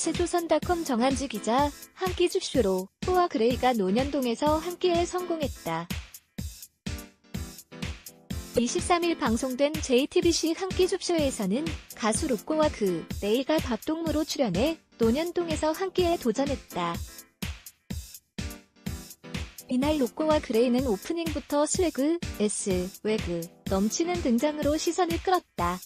스포츠 조선닷컴 정한지 기자, 한 끼 줍쇼로 호와 그레이가 논현동에서 한 끼에 성공했다. 23일 방송된 JTBC 한 끼 줍쇼에서는 가수 로꼬와 그 레이가 밥동무로 출연해 논현동에서 한 끼에 도전했다. 이날 로꼬와 그레이는 오프닝부터 스웨그, S, 웨그, 넘치는 등장으로 시선을 끌었다.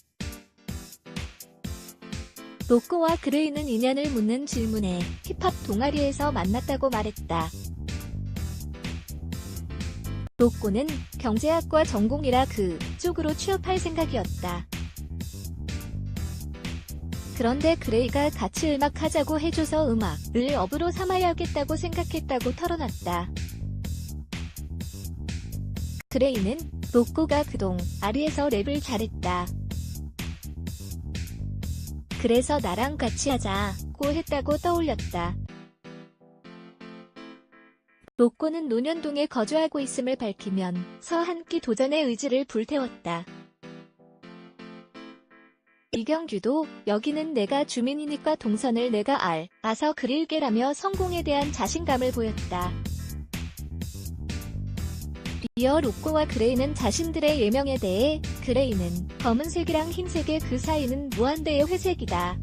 로꼬와 그레이는 인연을 묻는 질문에 힙합 동아리에서 만났다고 말했다. 로꼬는 경제학과 전공이라 그 쪽으로 취업할 생각이었다. 그런데 그레이가 같이 음악 하자고 해줘서 음악을 업으로 삼아야겠다고 생각했다고 털어놨다. 그레이는 로꼬가 그동 아리에서 랩을 잘했다. 그래서 나랑 같이 하자고 했다고 떠올렸다. 로꼬는 논현동에 거주하고 있음을 밝히면서 한 끼 도전의 의지를 불태웠다. 이경규도 여기는 내가 주민이니까 동선을 내가 알, 아서 그릴게라며 성공에 대한 자신감을 보였다. 이어 로꼬와 그레이는 자신들의 예명에 대해 그레이는 검은색이랑 흰색의 그 사이는 무한대의 회색이다.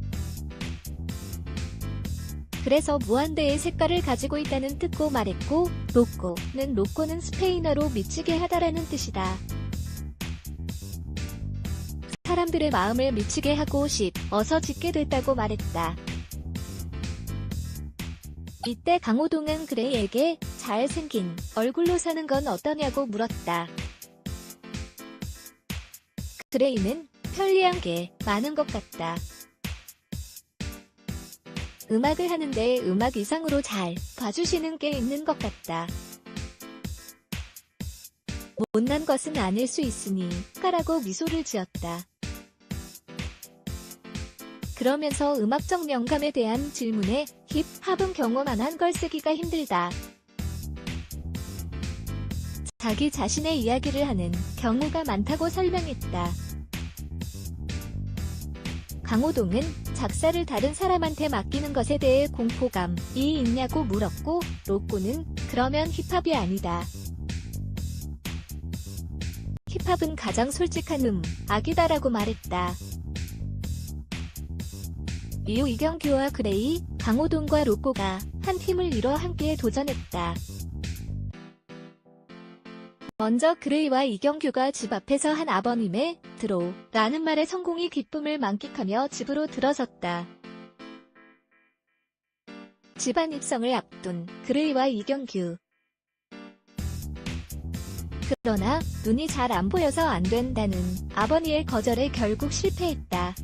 그래서 무한대의 색깔을 가지고 있다는 뜻고 말했고 로꼬는 로꼬는 스페인어로 미치게 하다라는 뜻이다. 사람들의 마음을 미치게 하고 싶 어서 짓게 됐다고 말했다. 이때 강호동은 그레이에게 잘생긴 얼굴로 사는 건 어떠냐고 물었다. 그레이는 편리한 게 많은 것 같다. 음악을 하는데 음악 이상으로 잘 봐주시는 게 있는 것 같다. 못난 것은 아닐 수 있으니 까라고 미소를 지었다. 그러면서 음악적 명감에 대한 질문에 힙합은 경험만 한 걸 쓰기가 힘들다. 자기 자신의 이야기를 하는 경우가 많다고 설명했다. 강호동은 작사를 다른 사람한테 맡기는 것에 대해 공포감이 있냐고 물었고 로꼬는 그러면 힙합이 아니다. 힙합은 가장 솔직한 음, 악이다라고 말했다. 이후 이경규와 그레이, 강호동과 로꼬가 한 팀을 이뤄 함께 도전했다. 먼저 그레이와 이경규가 집 앞에서 한 아버님의 들어 라는 말에 성공이 기쁨을 만끽하며 집으로 들어섰다. 집안 입성을 앞둔 그레이와 이경규. 그러나 눈이 잘 안 보여서 안 된다는 아버니의 거절에 결국 실패했다.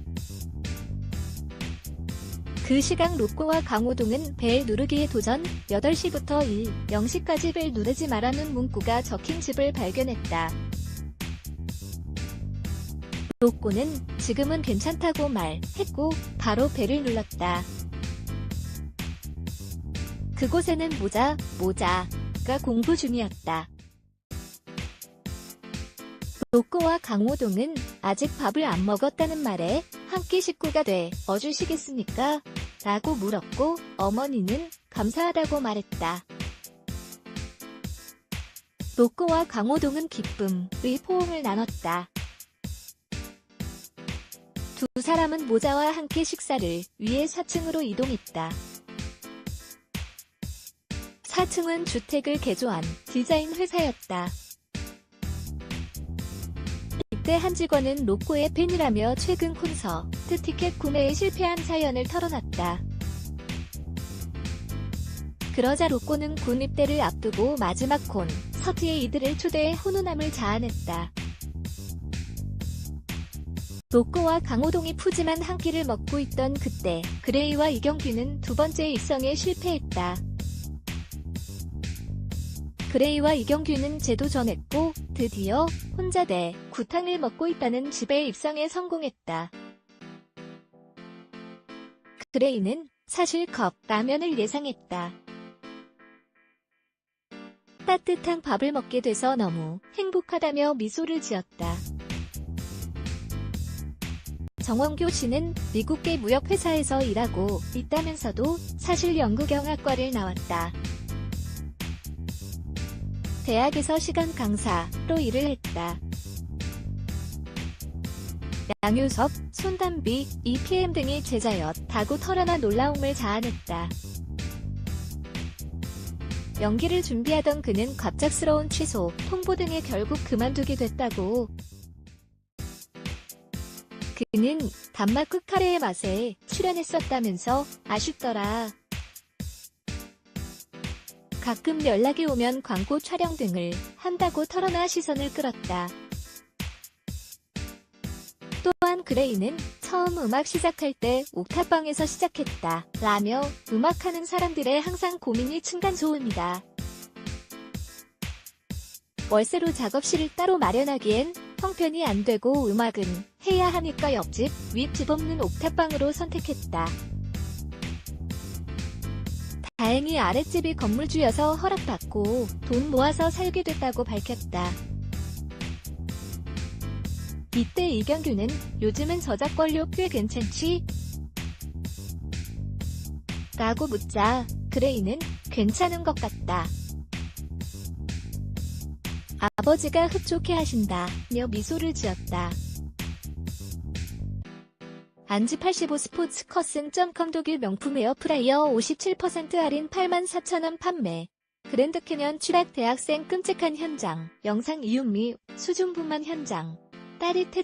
그 시각 로꼬와 강호동은 벨 누르기에 도전 8시부터 1, 0시까지 벨 누르지 말라는 문구가 적힌 집을 발견했다. 로꼬는 지금은 괜찮다고 말했고 바로 벨을 눌렀다. 그곳에는 모자, 모자가 공부 중이었다. 로꼬와 강호동은 아직 밥을 안 먹었다는 말에 한 끼 식구가 돼 어주시겠습니까? 라고 물었고 어머니는 감사하다고 말했다. 로꼬와 강호동은 기쁨의 포옹을 나눴다. 두 사람은 모자와 함께 식사를 위해 4층으로 이동했다. 4층은 주택을 개조한 디자인 회사였다. 이때 한 직원은 로꼬의 팬이라며 최근 콘서트 티켓 구매에 실패한 사연을 털어놨다. 그러자 로꼬는 군 입대를 앞두고 마지막 콘 서트에 이들을 초대해 훈훈함을 자아냈다. 로꼬와 강호동이 푸짐한 한 끼를 먹고 있던 그때 그레이와 이경규는 두 번째 입성에 실패했다. 그레이와 이경규는 재도전했고 드디어 혼자 내 구탕을 먹고 있다는 집에 입성에 성공했다. 그레이는 사실 컵 라면을 예상했다. 따뜻한 밥을 먹게 돼서 너무 행복하다며 미소를 지었다. 정원교 씨는 미국계 무역회사에서 일하고 있다면서도 사실 연구경학과를 나왔다. 대학에서 시간 강사로 일을 했다. 양효섭, 손담비, EPM 등이 제자였다고 털어놔 놀라움을 자아냈다. 연기를 준비하던 그는 갑작스러운 취소, 통보 등에 결국 그만두게 됐다고. 그는 단마크 카레의 맛에 출연했었다면서 아쉽더라. 가끔 연락이 오면 광고 촬영 등을 한다고 털어놔 시선을 끌었다. 그레이는 처음 음악 시작할 때 옥탑방에서 시작했다. 라며 음악하는 사람들의 항상 고민이 층간소음이다. 월세로 작업실을 따로 마련하기엔 형편이 안 되고 음악은 해야 하니까 옆집, 윗집 없는 옥탑방으로 선택했다. 다행히 아랫집이 건물주여서 허락받고 돈 모아서 살게 됐다고 밝혔다. 이때 이경규는 요즘은 저작권료 꽤 괜찮지? 라고 묻자 그레이는 괜찮은 것 같다. 아버지가 흡족해 하신다 며 미소를 지었다. 안지 85 스포츠 커슨.com 독일 명품 에어프라이어 57% 할인 84,000원 판매. 그랜드 캐년 추락 대학생 끔찍한 현장. 영상 이윤미 수중부만 현장. 딸이 태